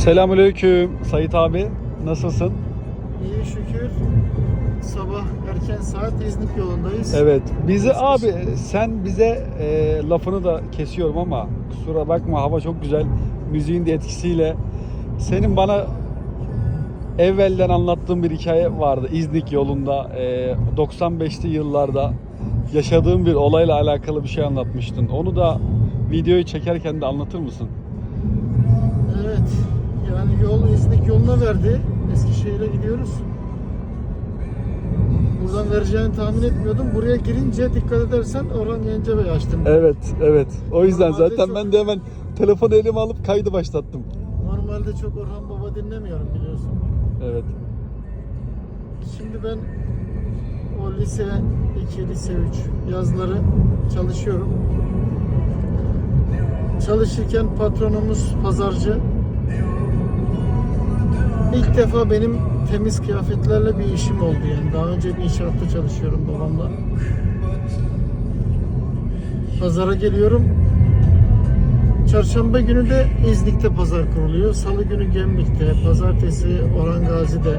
Selamünaleyküm Sait abi. Nasılsın? İyi şükür. Sabah erken saat İznik yolundayız. Evet. Bizi abi sen bize e, lafını da kesiyorum ama kusura bakma hava çok güzel. Müziğin de etkisiyle senin bana evvelden anlattığın bir hikaye vardı. İznik yolunda e, 95'li yıllarda yaşadığın bir olayla alakalı bir şey anlatmıştın. Onu da videoyu çekerken de anlatır mısın? Evet. Yani yol İznik yoluna verdi. Eskişehir'e gidiyoruz. Buradan vereceğini tahmin etmiyordum. Buraya girince dikkat edersen Orhan Gencebay açtım. Evet, evet. O yüzden Normalde zaten çok- ben de hemen telefonu elime alıp kaydı başlattım. Normalde çok Orhan Baba dinlemiyorum biliyorsun. Evet. Şimdi ben o lise 2, lise 3 yazları çalışıyorum. Çalışırken patronumuz pazarcı. İlk defa benim temiz kıyafetlerle bir işim oldu yani. Daha önce bir inşaatta çalışıyorum babamla. Pazara geliyorum. Çarşamba günü de İznik'te pazar kuruluyor. Salı günü Gemlik'te, pazartesi Orhan Gazi'de,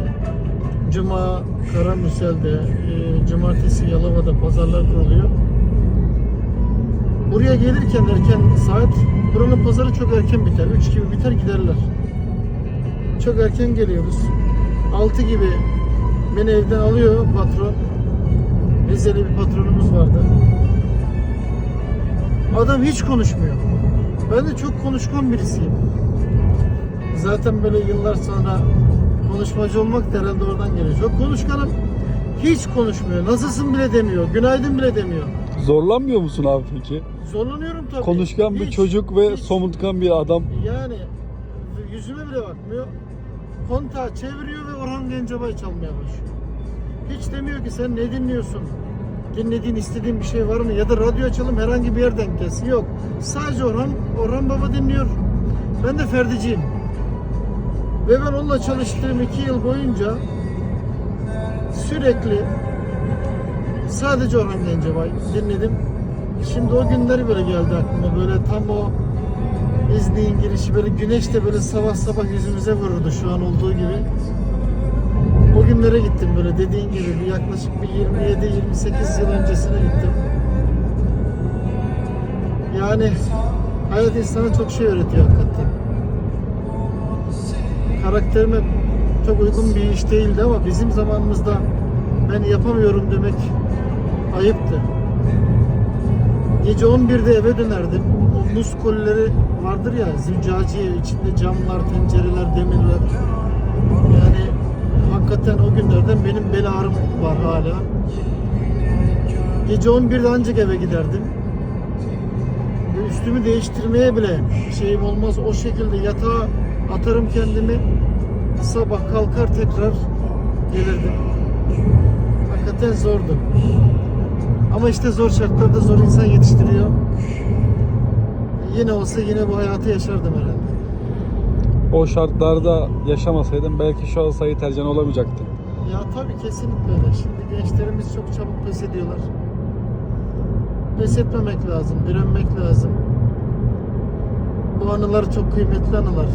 Cuma Karamürsel'de, e, cumartesi Yalova'da pazarlar kuruluyor. Buraya gelirken erken saat, buranın pazarı çok erken biter. 3 gibi biter giderler. Çok erken geliyoruz. 6 gibi beni evden alıyor patron. Rizeli bir patronumuz vardı. Adam hiç konuşmuyor. Ben de çok konuşkan birisiyim. Zaten böyle yıllar sonra konuşmacı olmak da herhalde oradan geliyor. Çok konuşkanım. Hiç konuşmuyor. Nasılsın bile demiyor. Günaydın bile demiyor. Zorlanmıyor musun abi peki? Zorlanıyorum tabii. Konuşkan bir Hiç, çocuk ve hiç. somurtkan bir adam. Yani yüzüme bile bakmıyor. Kontağı çeviriyor ve Orhan Gencebay çalmaya başlıyor. Hiç demiyor ki sen ne dinliyorsun? Dinlediğin, istediğin bir şey var mı? Ya da radyo açalım herhangi bir yerden gelsin. Yok. Sadece Orhan, Orhan Baba dinliyor. Ben de Ferdiciyim. Ve ben onunla çalıştığım iki yıl boyunca sürekli sadece Orhan Gencebay dinledim. Şimdi o günler böyle geldi aklıma. Böyle tam o İznik'in girişi böyle güneş de böyle sabah sabah yüzümüze vururdu şu an olduğu gibi. O günlere gittim böyle dediğin gibi bir yaklaşık bir 27-28 yıl öncesine gittim. Yani hayat insana çok şey öğretiyor hakikaten. Karakterime çok uygun bir iş değildi ama bizim zamanımızda ben yapamıyorum demek ayıptı. Gece 11'de eve dönerdim. Muz kolileri vardır ya, züccaciye içinde camlar, tencereler, demirler. Yani hakikaten o günlerden benim bel ağrım var hala. Gece 11'de ancak eve giderdim. Üstümü değiştirmeye bile şeyim olmaz. O şekilde yatağa atarım kendimi. Sabah kalkar tekrar gelirdim. Hakikaten zordu. Ama işte zor şartlarda zor insan yetiştiriyor. Yine olsa yine bu hayatı yaşardım herhalde. O şartlarda yaşamasaydın belki şu an Sait Ercan olamayacaktın. Ya tabii kesinlikle öyle. Şimdi gençlerimiz çok çabuk pes ediyorlar. Pes etmemek lazım, direnmek lazım. Bu anılar çok kıymetli anılar.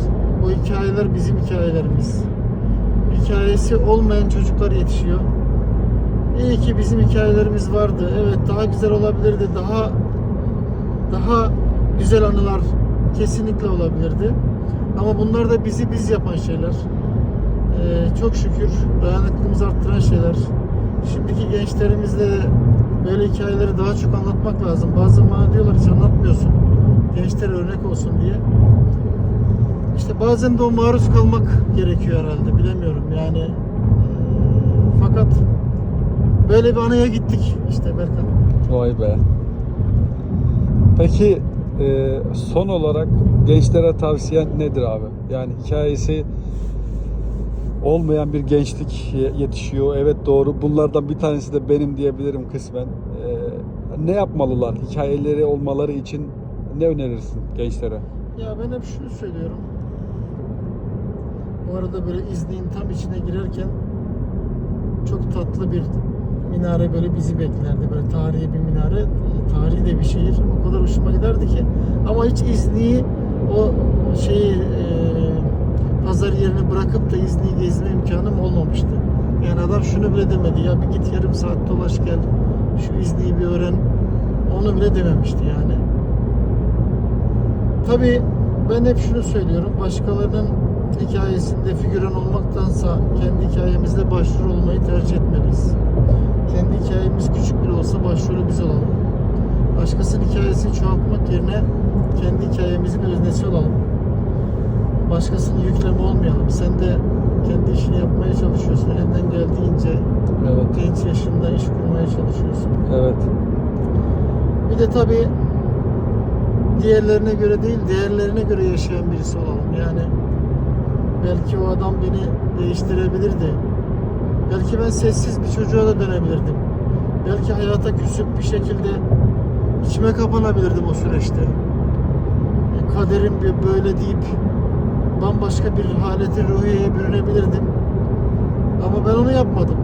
Bu hikayeler bizim hikayelerimiz. Hikayesi olmayan çocuklar yetişiyor. İyi ki bizim hikayelerimiz vardı. Evet daha güzel olabilirdi. Daha daha güzel anılar kesinlikle olabilirdi. Ama bunlar da bizi biz yapan şeyler. Ee, çok şükür dayanıklılığımızı arttıran şeyler. Şimdiki gençlerimizle böyle hikayeleri daha çok anlatmak lazım. Bazen bana diyorlar hiç anlatmıyorsun. Gençlere örnek olsun diye. İşte bazen de o maruz kalmak gerekiyor herhalde. Bilemiyorum yani. Ee, fakat böyle bir anıya gittik işte Berkan. Vay be. Peki e, son olarak gençlere tavsiyen nedir abi? Yani hikayesi olmayan bir gençlik ye- yetişiyor. Evet doğru. Bunlardan bir tanesi de benim diyebilirim kısmen. E, ne yapmalılar? Hikayeleri olmaları için ne önerirsin gençlere? Ya ben hep şunu söylüyorum. Bu arada böyle İznik'in tam içine girerken çok tatlı bir minare böyle bizi beklerdi. Böyle tarihi bir minare. Tarihi de bir şehir. O kadar hoşuma giderdi ki. Ama hiç İznik'i o şeyi e, pazar yerini bırakıp da İzni'yi gezme imkanım olmamıştı. Yani adam şunu bile demedi ya bir git yarım saat dolaş gel şu İzni'yi bir öğren onu bile dememişti yani. Tabii ben hep şunu söylüyorum başkalarının hikayesinde figüran olmaktansa kendi hikayemizde başrol olmayı tercih etmeliyiz. Kendi hikayemiz küçük bile olsa başrolü biz olalım. Başkasının hikayesini çoğaltmak yerine kendi hikayemizin öznesi olalım. Başkasının yükleme olmayalım. Sen de kendi işini yapmaya çalışıyorsun. Elinden geldiğince Evet. genç yaşında iş kurmaya çalışıyorsun. Evet. Bir de tabii diğerlerine göre değil, değerlerine göre yaşayan birisi olalım. Yani belki o adam beni değiştirebilirdi. Belki ben sessiz bir çocuğa da dönebilirdim. Belki hayata küsüp bir şekilde içime kapanabilirdim o süreçte. E, Kaderim böyle deyip bambaşka bir haleti ruhiyeye bürünebilirdim. Ama ben onu yapmadım.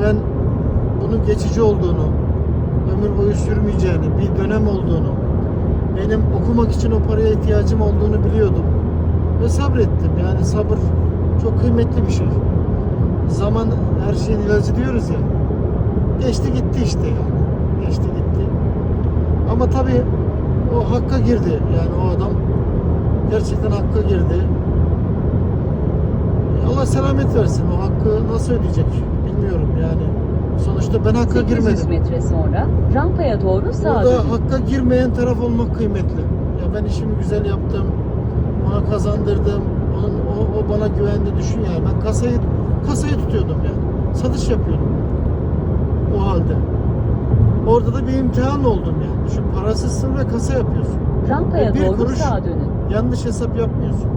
Ben bunun geçici olduğunu, ömür boyu sürmeyeceğini, bir dönem olduğunu, benim okumak için o paraya ihtiyacım olduğunu biliyordum. Ve sabrettim. Yani sabır çok kıymetli bir şey. Zaman her şeyin ilacı diyoruz ya. Geçti gitti işte yani. Geçti gitti. Ama tabii o hakka girdi. Yani o adam gerçekten hakka girdi. Allah selamet versin. O hakkı nasıl ödeyecek bilmiyorum yani. Sonuçta ben hakka 800 girmedim. metre sonra rampaya doğru sağa Burada dönün. hakka girmeyen taraf olmak kıymetli. Ya ben işimi güzel yaptım. Ona kazandırdım. Onun, o, o bana güvendi düşün yani. Ben kasayı kasayı tutuyordum yani. Satış yapıyordum. O halde. Orada da bir imtihan oldum yani. Düşün parasızsın ve kasa yapıyorsun. Rampaya Bir doğru kuruş- sağa dönün. Yanlış hesap yapmıyorsun.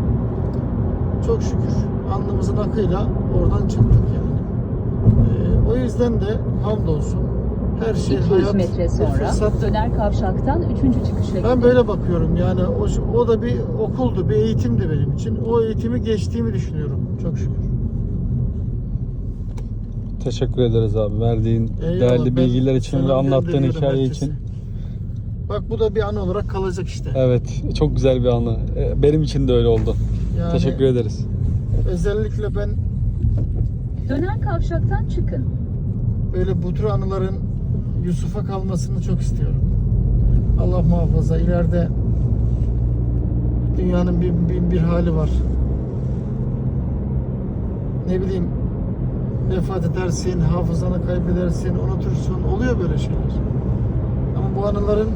Çok şükür alnımızın akıyla oradan çıktık yani. Ee, o yüzden de hamdolsun her şey 200 hayat metre sonra fırsat. döner kavşaktan 3. çıkışa Ben böyle bakıyorum yani o, o da bir okuldu, bir eğitimdi benim için. O eğitimi geçtiğimi düşünüyorum çok şükür. Teşekkür ederiz abi verdiğin Eyvallah, değerli ben bilgiler için ve anlattığın gönderiyorum hikaye herkese. için. Bak bu da bir an olarak kalacak işte. Evet, çok güzel bir anı. Ee, Benim için de öyle oldu. Yani Teşekkür ederiz. Özellikle ben Döner kavşaktan çıkın. böyle bu tür anıların Yusuf'a kalmasını çok istiyorum. Allah muhafaza ileride dünyanın bir, bir, bir hali var. Ne bileyim vefat edersin, hafızanı kaybedersin, unutursun. Oluyor böyle şeyler. Ama bu anıların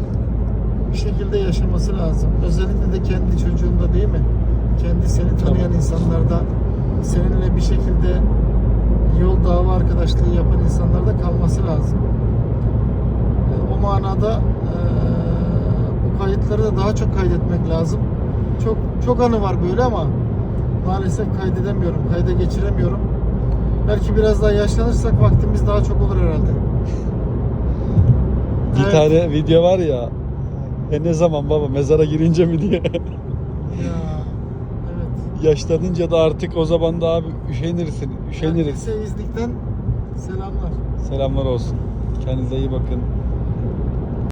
bir şekilde yaşaması lazım. Özellikle de kendi çocuğunda değil mi? Kendi seni tanıyan insanlarda seninle bir şekilde yol dava arkadaşlığı yapan insanlarda kalması lazım. Manada e, bu kayıtları da daha çok kaydetmek lazım. Çok çok anı var böyle ama maalesef kaydedemiyorum, kayda geçiremiyorum. Belki biraz daha yaşlanırsak vaktimiz daha çok olur herhalde. Bir Evet. tane video var ya. E ne zaman baba mezara girince mi diye. Ya, evet. Yaşlanınca da artık o zaman da abi üşenirsin. Üşeniriz. Herkese İznik'ten selamlar. Selamlar olsun. Kendinize iyi bakın.